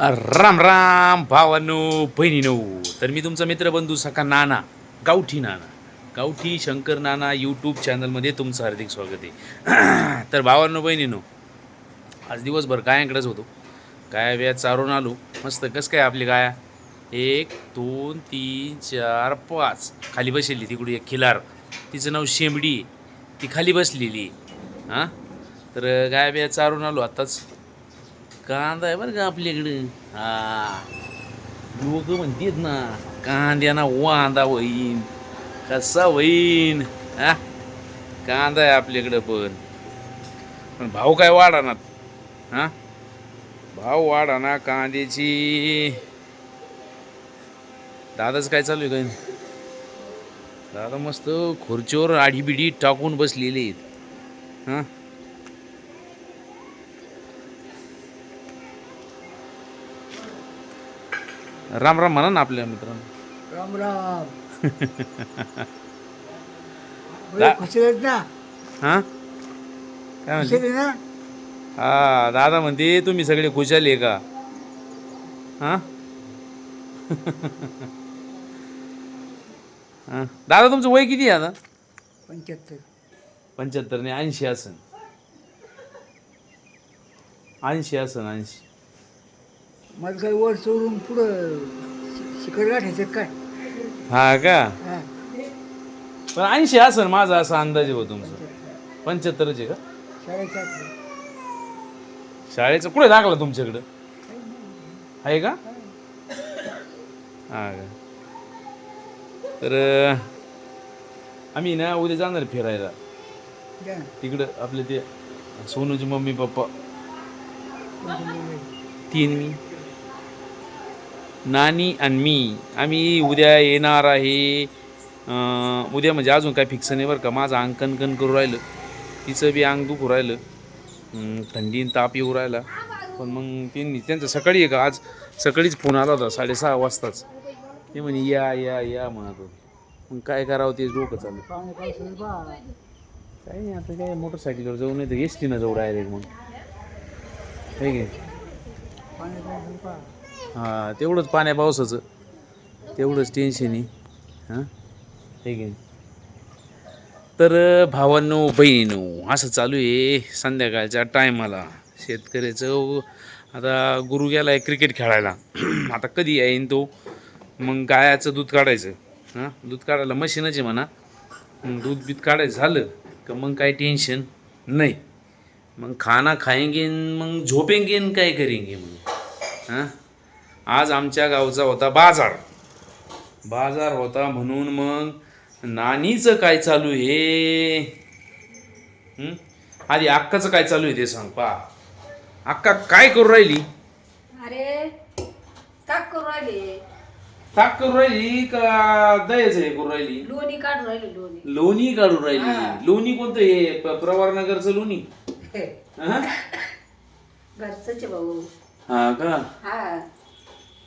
राम राम भावांनो बहिणीनो. तर मी तुमचा मित्रबंधू सखा नाना गावठी नाना. गावठी शंकर नाना यूट्यूब चॅनलमध्ये तुमचं हार्दिक स्वागत आहे. तर भावांनो बहिणीनो आज दिवसभर गायांकडेच होतो. गाया बिया चारून आलो. मस्त कसं काय आपली गाया? एक दोन तीन चार पाच. खाली बसलेली तिकडे एक खिलार. तिचं नाव शेंबडी ती खाली बसलेली आहे. हां? तर गाया बिया चारून आलो आत्ताच कांदा आहे बरं का आपल्याकडं? हा. लोक म्हणतात ना कांद्याना वांदा होईन कसा होईन? हा? कांदा आहे आपल्याकडं पण. पण भाव काय वाढानात हा? भाव वाढा ना कांद्याची. दादाच काय चालू आहे काय? दादा मस्त खुर्चीवर आडीबिडी टाकून बसलेले आहेत. हां? राम राम म्हणा ना आपल्या मित्रांनो. राम राम. दा- खुशी आहेत ना? हां? काय खुशी म्हणते ना? हा दादा म्हणते तुम्ही सगळे खुशाल आहे का? हां? हां. दादा तुमचं वय किती आहे आता? पंच्याहत्तर. पंच्याहत्तर नाही ऐंशी असन. ऐंशी असन ऐंशी. मला काही वर सोडून पुढं शि- शिखर गाठायचं काय? हा का? हा. पण ऐंशी असन माझा असा अंदाज हो तुमचा. पंच्याहत्तरच आहे का? शाळेचा शाळेचं कुठे दाखला तुमच्याकडं? आहे का? हा का? तर अं, आम्ही ना उद्या जाणार फिरायला. तिकडं आपले ते सोनूचे मम्मी पप्पा? तीन मी. नानी आणि मी. आम्ही उद्या येणार आहे. उद्या म्हणजे अजून काय फिक्स नाही बरं का. माझं अंग कणकण करू राहिलं. तिचं बी अंग दुखू राहिलं. थंडी ताप येऊ राहिला. पण मग त्यांनी त्यांचं सकाळी आहे का आज सकाळीच फोन आला होता साडेसहा वाजताच. ते म्हणे या या या म्हणत होते. मग काय करावं ते डोकं चालू पाहुणे पावसाळी बा. काही नाही आता काय मोटरसायकलवर जाऊ नाही तर एस टीनं जाऊ डायरेक्ट मग. हे पावसाळी बा. हां तेवढंच पाण्या पावसाचं. तेवढंच टेन्शन आहे. हां? हे घे. तर भावांनो बहिणीनो असं चालू आहे संध्याकाळच्या टायमाला. शेतकऱ्याचं आता गुरु गेला आहे क्रिकेट खेळायला. आता कधी येईन तो? मग गायाचं दूध काढायचं. हां? दूध काढायला मशीनच आहे म्हणा. मग दूध बीत काढायचं झालं का मग काही टेन्शन नाही. मग खाना खाएंगे मग झोपेंगे काय करेंगे मग? हां? आज आमच्या गावचा होता बाजार. बाजार होता म्हणून मग नानीचं काय चालू हं? आधी अक्काचं काय चालू आहे ते सांग पा अक्का काय करू राहिली? अरे ताक करू राहिले. ताक करू राहिली का दयाचं हे करू राहिली? लोणी काढून राहिले लोणी. लोणी काढून राहिली. लोणी कोणतं हे? प- प्रवारनगरचं लोणी? हं? भाऊ. हा का? हा.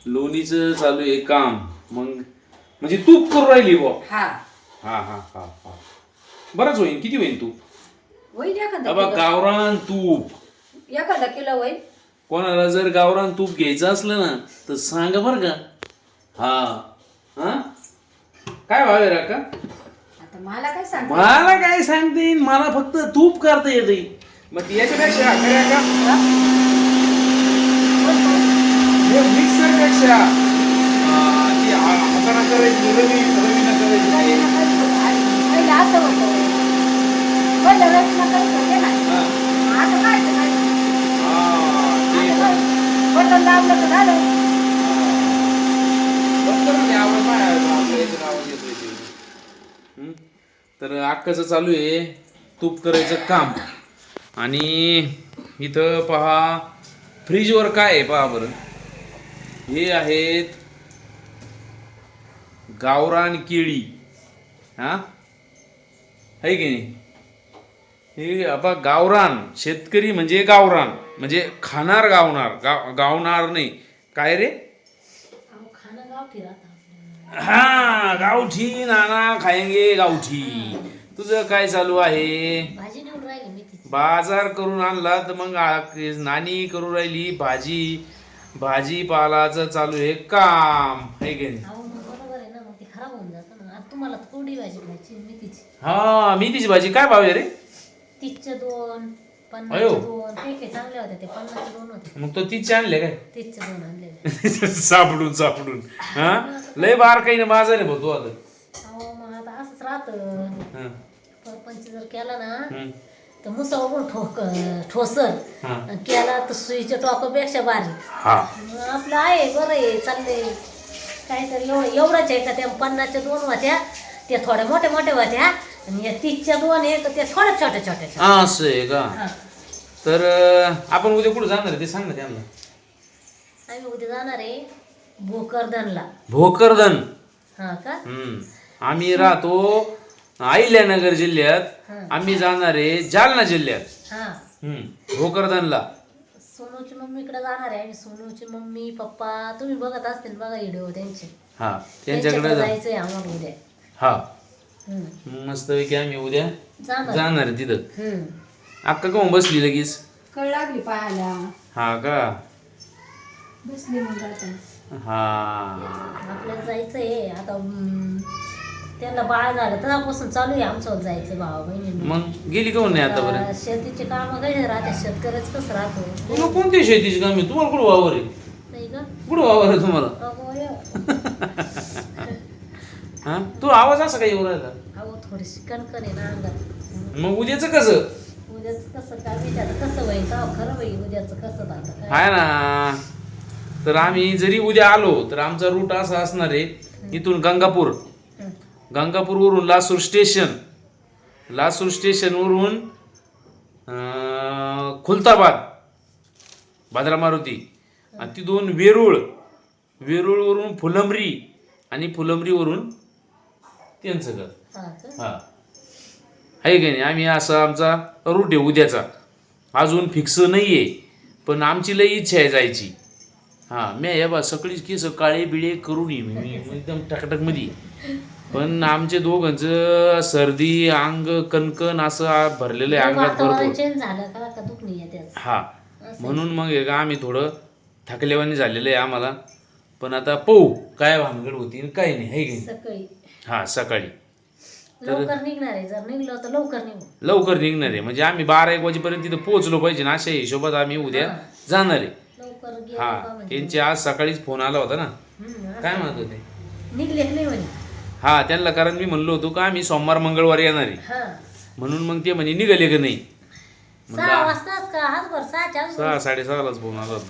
लोणीचं चालू आहे काम. मग म्हणजे तूप करू राहिली बुवा. हा. हा हा हा हा. बरंच होईन. किती होईन तू होईल एखादा बाबा किलो. गावरान तूप. एखादा किलो होईल. कोणाला जर गावरान तूप घ्यायचं असलं ना तर सांगा बरं का. हा. हा? काय भाव आहे का आता मला काय सांग मला काय सांगते? मला फक्त तूप करता येते मग याच्यापेक्षा खऱ्या का? हे? मिक्सरपेक्षा ती हातानं करायची रवी रवीनं करायची पहिलं असं होतं पहिलं रचना करत होते ना. आता काय ते काय? ते- आता काय? बटन दाबलं तर झालं? तर अक्काचं चालू आहे तूप करायचं काम आणि इथं पहा फ्रीजवर काय आहे पहा बरं हे आहेत गावरान केळी. हा? आहे की नाही? हे आपा गावरान शेतकरी म्हणजे गावरान म्हणजे खाणार गावणार गाव गावणार नाही. काय रे? हा गावठी नाना खायंगे गावठी. तुझं काय चालू आहे? बाजार करून आणला तर मग नानी करू राहिली भाजी. भाजीपालाचं चालू आहे काम. आहे की नाही? बरोबर आहे ना मग ते खराब होऊन जातं ना. आता तुम्हाला कोरडी भाजी खायची मेथीची. हा मेथीची भाजी काय भाव आहे रे? तीसचे दोन अयो. पन्नासचे दोन. ते काही चांगले होते ते दोन होते. मग तो तीसचे आणले काय? तीसचे दोन आणलेले सापडून सापडून. हा? लय बार काही ना माझा रे भाऊ तू आता. अहो मग आता असंच राहतं. हा, परपंच जर केला ना तर मुसावर ठोक ठोसर हा. केला तर सुईच्या टोकापेक्षा भारी हा मग आपलं आहे बरं आहे चाललंय काहीतरी एवढं एवढंच आहे का त्या पन्नासच्या दोन होत्या त्या थोड्या मोठ्या मोठ्या होत्या आणि या तीसच्या दोन आहे तर त्या थोड्या छोट्या छोट्या छोट्या. हा, असं आहे का हा. तर अं, आपण उद्या कुठं जाणार आहे ते सांग ना त्यांना आम्ही उद्या जाणार आहे भोकरदनला भोकरदन हा का हम्म. आम्ही राहतो अहिल्यानगर जिल्ह्यात. आम्ही जाणार आहे जालना जिल्ह्यात. हा. हम्म. भोकरदनला. सोनूची मम्मीकडे जाणार आहे सोनूची मम्मी पप्पा तुम्ही बघत असतील बघा व्हिडिओ त्यांचे. हा त्यांच्याकडे त्यांच्याकडे जा. जायचंय आम्हाला उद्या. हा. हम्म. मस्त पैकी आम्ही उद्या जाणार. जाणार आहे तिथं. हम्म. अक्का काऊन बसली लगेच? कळ लागली पाहायला. हा का? बसली मग आता. हा. आपल्याला जायचंय आता हम्म, त्यांना बाळ झालं तेव्हापासून चालू आहे आमचं जायचं भावा बहिणी मग गेली काऊन नाही आतापर्यंत? शेतीचे काम कसे राहते शेतकऱ्याच कसं राहतो? तुला कोणती शेतीची काम आहे? तुम्हाला कुठं वावर आहे? नाही का? कुठं वावर आहे तुम्हाला? अगो य. हा? तू आवाज असा काही येऊ राहिला? अहो थोडीशी कणकण आहे ना अंगात. मग उद्याचं कसं? उद्याच कसं काय आता कसं होईल? तेव्हा खरं होईल उद्याचं कसं आता काय? आहे ना. तर आम्ही जरी उद्या आलो तर आमचा रूट असा असणार आहे इथून गंगापूर. गंगापूरवरून लासूर स्टेशन. लासूर स्टेशनवरून खुलताबाद भाद्रा मारुती. आणि तिथून वेरूळ वेरूळवरून फुलंबरी आणि फुलंबरीवरून त्यांचं घर. हा. आहे की नाही? आम्ही असा आमचा रूट आहे उद्याचा. अजून फिक्स नाही आहे पण आमची लई इच्छा आहे जायची. हां मी हे बा सगळीच केस काळे बिळे करून ये. मी एकदम टकटकमध्ये. पण आमचे दोघांचं सर्दी अंग कणकण असं भरलेलं आहे अंगात भरपूर. चेंज झालं का का दुख नाही त्याच. हा. म्हणून मग हे का आम्ही थोडं थकलेवानी झालेलं आहे आम्हाला. पण आता पाहू काय भानगड होती आणि काय नाही आहे की नाही? सकाळी. हा सकाळी. लवकर निघणार आहे जर निघलो तर लवकर निघू. लवकर निघणार आहे. म्हणजे आम्ही बारा एक वाजेपर्यंत तिथं पोहोचलो पाहिजे ना अशा हिशोबात आम्ही उद्या हा. जाणार आहे. लवकर गेलो हा म्हणजे? त्यांचे आज सकाळीच फोन आला होता ना. हम्म, असं. काय म्हणत होते? निघले की नाही म्हणे. हा त्यांना कारण मी म्हणलो होतो का आम्ही सोमवार मंगळवार येणार आहे. हा. म्हणून मग ते म्हणे निघाले का नाही? सहा वाजताच का? सहाच्या. सहा साडेसहालाच फोन आला होता.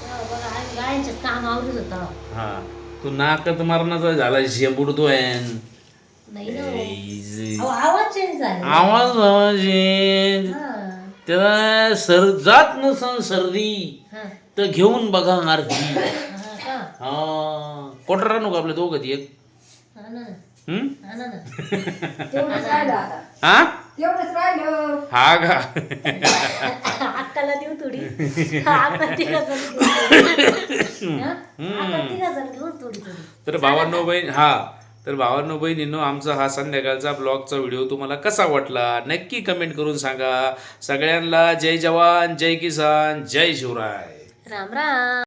तेव्हा बघा आम्ही गायांचे काम आवडत होता. हा. तू नाकत मारण्याचा झाला नाही ना अहो, आवाज चेंज झाला. आवाज आवाज येईल. हा. त्याला सर जात नसन सर्दी हा. तर घेऊन बघा अर्धी हा का? हा. कोटर आणू का आपल्या दोघं ती एक. हा? हा तेवढंच राहिलं आता. हा? तेवढंच राहिलं. हा का? अक्काला देऊ थोडी. अक्का तिघा जण घेऊन हा? अक्का तिघा जण घेऊन थोडी थोडी. तर भावांनो बहीण हा. तर भावांनो बहिणींनो आमचा हा संध्याकाळचा ब्लॉगचा व्हिडिओ तुम्हाला कसा वाटला नक्की कमेंट करून सांगा. सगळ्यांना जय जवान जय किसान जय शिवराय. राम राम.